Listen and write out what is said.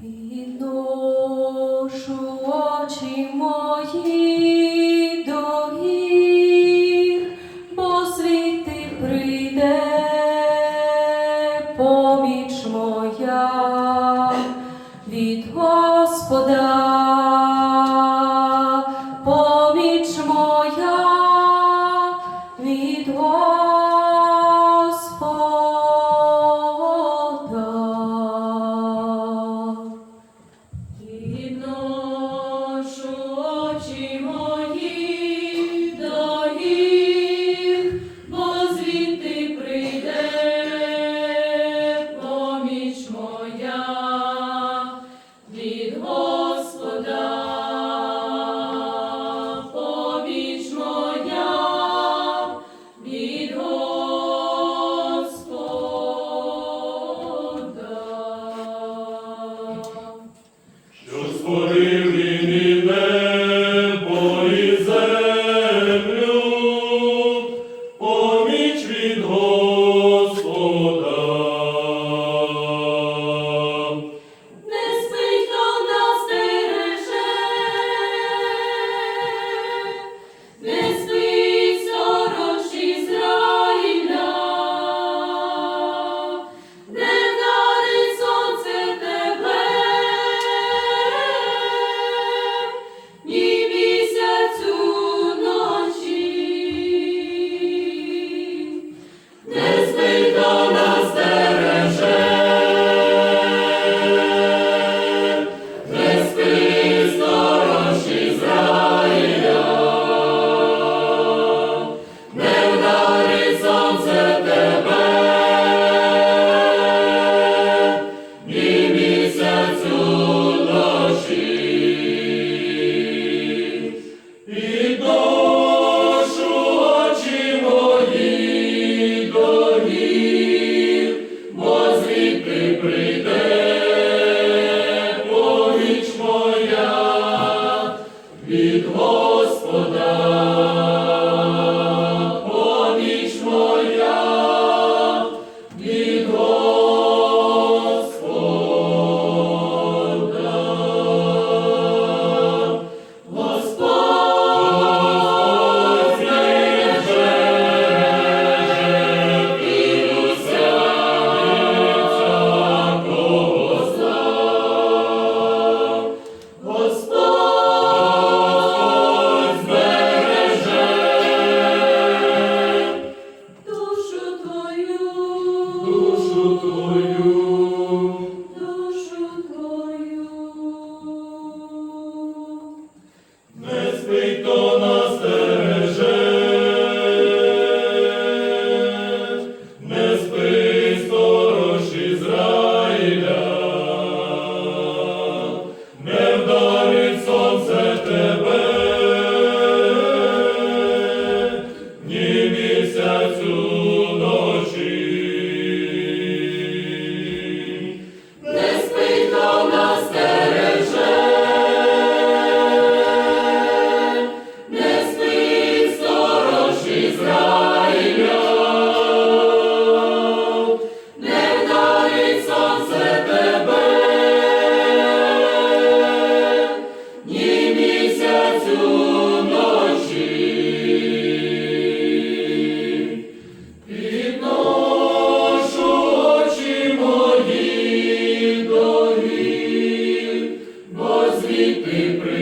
Підношу очі мої до гір, прийде. for the keep in prayer.